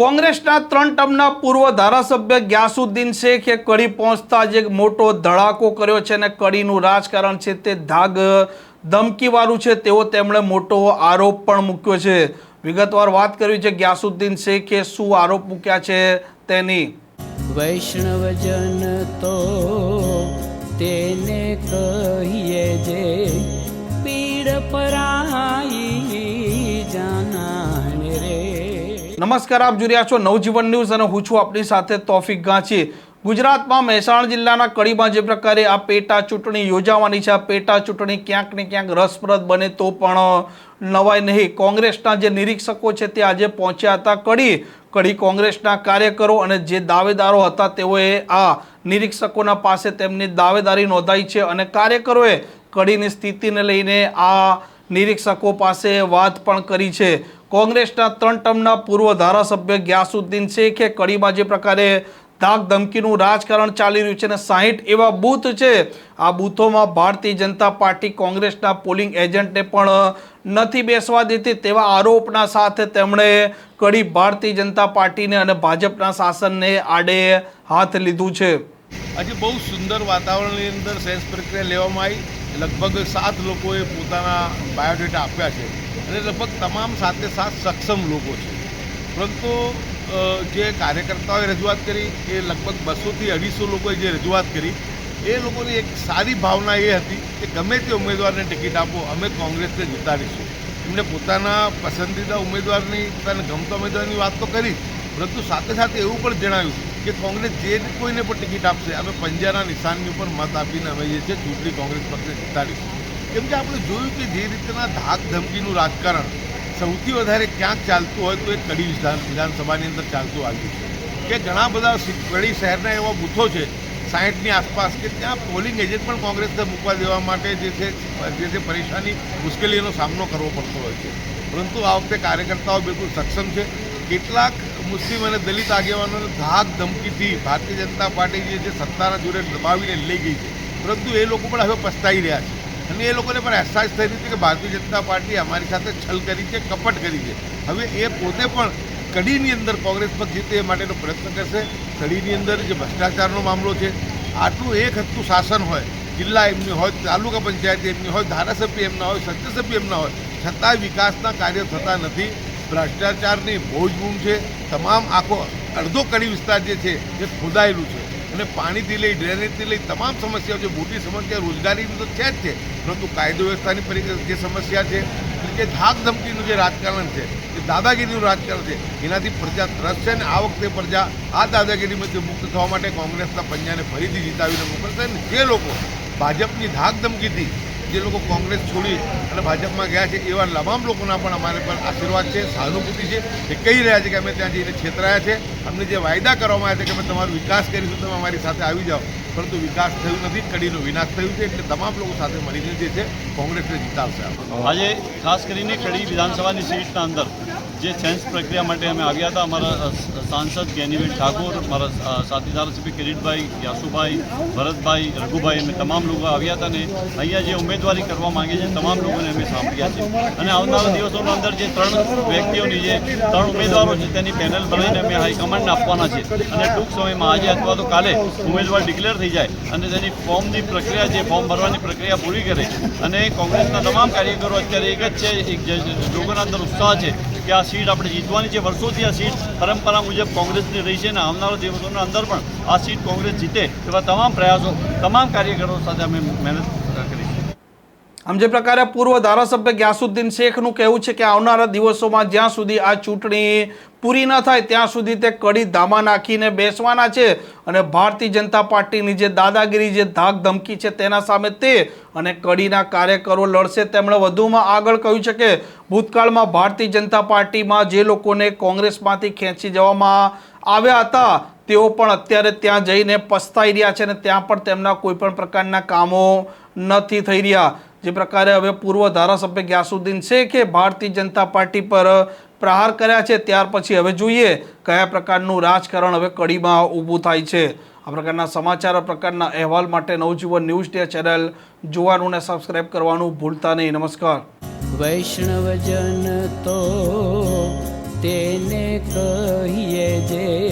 કોંગ્રેસના ત્રણ ટર્મના પૂર્વ ધારાસભ્ય ગ્યાસુદ્દીન શેખે કડી પહોંચતા જ મોટો ધડાકો કર્યો છે અને કડીનું રાજકારણ છે તે ધાગ ધમકીવાળું છે તેવો તેમણે મોટો આરોપ પણ મૂક્યો છે. વિગતવાર વાત કરવી છે ગ્યાસુદ્દીન શેખે શું આરોપ મૂક્યા છે તેની? વૈષ્ણવજન તો તેને કહીએ જે પીડ પરાઈ નમસ્કાર, આપ જોઈ રહ્યા છો નવજીવન ન્યૂઝ અને હું છું આપની સાથે તોફિક ગાંચી. ગુજરાતમાં મહેસાણા જિલ્લાના કડીમાં જે પ્રકારે આ પેટા ચૂંટણી યોજાવાની છે, આ પેટા ચૂંટણી ક્યાંક ને ક્યાંક રસપ્રદ બને તો પણ નવાય નહીં. કોંગ્રેસના જે નિરીક્ષકો છે તે આજે પહોંચ્યા હતા કડી. કડી કોંગ્રેસના કાર્યકરો અને જે દાવેદારો હતા તેઓએ આ નિરીક્ષકોના પાસે તેમની દાવેદારી નોંધાઈ છે અને કાર્યકરોએ કડીની સ્થિતિને લઈને આ નિરીક્ષકો પાસે વાત પણ કરી છે. કોંગ્રેસના ત્રણ ટર્મના પૂર્વ ધારાસભ્ય ગ્યાસુદ્દીન શેખે કડીમાં જે પ્રકારે ધાક ધમકીનું રાજકારણ ચાલી રહ્યું છે અને સાહીઠ એવા બૂથ છે. આ બૂથોમાં ભારતીય જનતા પાર્ટી કોંગ્રેસના પોલિંગ એજન્ટને પણ નથી બેસવા દેતી તેવા આરોપના સાથે તેમણે કડી ભારતીય જનતા પાર્ટીને અને ભાજપના શાસનને આડે હાથ લીધું છે. આજે બહુ સુંદર વાતાવરણની અંદર સેન્સ પ્રક્રિયા લેવામાં આવી. લગભગ સાત લોકોએ પોતાના બાયોડેટા આપ્યા છે અને લગભગ તમામ સાથે સાત સક્ષમ લોકો છે. પરંતુ જે કાર્યકર્તાઓએ રજૂઆત કરી, એ લગભગ બસોથી અઢીસો લોકોએ જે રજૂઆત કરી, એ લોકોની એક સારી ભાવના એ હતી કે ગમે તે ઉમેદવારને ટિકિટ આપો, અમે કોંગ્રેસને જીતાડીશું એમને પોતાના પસંદીદા ઉમેદવારની, પોતાને ગમતા ઉમેદવારની વાત તો કરી પરંતુ સાથે સાથે એવું પણ જણાવ્યું કે કોંગ્રેસ જે કોઈને પણ ટિકિટ આપશે, અમે પંજાના નિશાનની ઉપર મત આપીને અમે જે છે ચૂંટણી કોંગ્રેસ પક્ષને જીતાડીશું. કેમ કે આપણે જોયું કે જે રીતના ધાક ધમકીનું રાજકારણ સૌથી વધારે ક્યાંક ચાલતું હોય તો એ કડી વિધાન વિધાનસભાની અંદર ચાલતું આવ્યું છે. કે ઘણા બધા કડી શહેરના એવા બૂથો છે સાહીઠની આસપાસ કે ત્યાં પોલિંગ એજન્ટ પણ કોંગ્રેસને મૂકવા દેવા માટે જે છે જે છે પરેશાની મુશ્કેલીનો સામનો કરવો પડતો હોય છે. પરંતુ આ વખતે કાર્યકર્તાઓ બિલકુલ સક્ષમ છે. કેટલાક મુસ્લિમ અને દલિત આગેવાનોને ધાક ધમકીથી ભારતીય જનતા પાર્ટી જે સત્તાના જોડે દબાવીને લઈ ગઈ છે. પરંતુ એ લોકો પણ હવે પસ્તાઈ રહ્યા છે. અને એ લોકોને પણ અહેસાસ થઈ રહ્યો છે કે ભારતીય જનતા પાર્ટી અમારી સાથે છલ કરી છે, કપટ કરી છે. હવે એ પોતે પણ કડીની અંદર કોંગ્રેસ પક્ષ જીતે એ માટેનો પ્રયત્ન કરશે. કડીની અંદર જે ભ્રષ્ટાચારનો મામલો છે, આટલું એક હદનું શાસન હોય, જિલ્લા એમની હોય, તાલુકા પંચાયત એમની હોય, ધારાસભ્ય એમના હોય, સત્યસભ્ય એમના હોય, છતાંય વિકાસના કાર્યો થતા નથી. ભ્રષ્ટાચારની ભોજબૂમ છે. તમામ આખો અડધો કડી વિસ્તાર જે છે, એ ખોદાયેલું છે. અને પાણીથી લઈ, ડ્રેનેજથી લઈ તમામ સમસ્યાઓ છે મોટી સમસ્યા રોજગારીની તો છે જ છે. પરંતુ કાયદો વ્યવસ્થાની પરી જે સમસ્યા છે જે ધાક ધમકીનું જે રાજકારણ છે, જે દાદાગીરીનું રાજકારણ છે, એનાથી પ્રજા ત્રસ્ત છે ને આ વખતે પ્રજા આ દાદાગીરીમાંથી મુક્ત થવા માટે કોંગ્રેસના પંજાને ફરીથી જીતાવીને મોકલશે. અને જે લોકો ભાજપની ધાક ધમકીથી જે લોકો કોંગ્રેસ છોડી અને ભાજપમાં ગયા છે, એવા તમામ લોકોના પણ અમારે પર આશીર્વાદ છે, સહાનુભૂતિ છે, એ કહી રહ્યા છે કે અમે ત્યાં જઈને છેતરાયા છે અમને જે વાયદા કરવામાં આવ્યા છે કે અમે તમારો વિકાસ કરીશું, તમે અમારી સાથે આવી જાઓ પરંતુ વિકાસ થયું નથી, કડીનો વિનાશ થયું છે, એટલે તમામ લોકો સાથે મળીને જે છે, કોંગ્રેસને જીતાડશે. આજે ખાસ કરીને કડી વિધાનસભાની સીટના અંદર જે સેન્સ પ્રક્રિયા માટે અમે આવ્યા હતા, અમારા સાંસદ જ્ઞાનીબેન ઠાકોર, મારા સાથી ધારાસભ્ય કિરીટભાઈ યાસુભાઈ, ભરતભાઈ, રઘુભાઈ, અમે તમામ લોકો આવ્યા હતા ને અહીંયા જે ઉમેદવારી કરવા માંગે છે, તમામ લોકોને અમે સાંભળ્યા છે. અને આવનારા દિવસોની અંદર જે ત્રણ વ્યક્તિઓની જે ત્રણ ઉમેદવારો છે, તેની પેનલ બનાવીને અમે હાઈકમાન્ડને આપવાના છે. અને ટૂંક સમયમાં આજે અથવા તો કાલે ઉમેદવાર ડિક્લેર થઈ જાય અને તેની ફોર્મની પ્રક્રિયા જે ફોર્મ ભરવાની પ્રક્રિયા પૂરી કરે. અને કોંગ્રેસના તમામ કાર્યકરો અત્યારે એક જ છે, એક જે લોકોના અંદર ઉત્સાહ છે. કે આ સીટ આપણે જીતવાની છે. વર્ષોથી આ સીટ પરંપરા મુજબ કોંગ્રેસની રહી છે અને આવનારા દિવસોના અંદર પણ આ સીટ કોંગ્રેસ જીતે એવા તમામ પ્રયાસો, તમામ કાર્યકરો સાથે અમે મહેનત આમ જે પ્રકારે પૂર્વ ધારાસભ્ય ગ્યાસુદ્દીન શેખનું કહેવું છે કે આવનારા દિવસોમાં જ્યાં સુધી આ ચૂંટણી પૂરી ન થાય, ત્યાં સુધી તે કડી ધામા નાખીને બેસવાના છે અને ભારતીય જનતા પાર્ટીની જે દાદાગીરી, જે ધાક ધમકી છે તેના સામે તે અને કડીના કાર્યકરો લડશે. તેમણે વધુમાં આગળ કહ્યું છે કે ભૂતકાળમાં ભારતીય જનતા પાર્ટીમાં જે લોકોને કોંગ્રેસમાંથી ખેંચી જવામાં આવ્યા હતા, તેઓ પણ અત્યારે ત્યાં જઈને પસ્તાઈ રહ્યા છે અને ત્યાં પણ તેમના કોઈ પણ પ્રકારના કામો નથી થઈ રહ્યા. જે પ્રકારે હવે પૂર્વ ધારાસભ્ય ગ્યાસુદ્દીન શેખે ભારતીય જનતા પાર્ટી પર પ્રહાર કર્યા છે. ત્યાર પછી હવે જોઈએ કયા પ્રકારનું રાજકારણ હવે કડીમાં ઊભું થાય છે. આ પ્રકારના સમાચાર પ્રકારના અહેવાલ માટે નવજીવન ન્યૂઝ ડે ચેનલ જોવાનું ને સબસ્ક્રાઇબ કરવાનું ભૂલતા નહીં. નમસ્કાર. વૈષ્ણવજન તો તેને કહીએ જે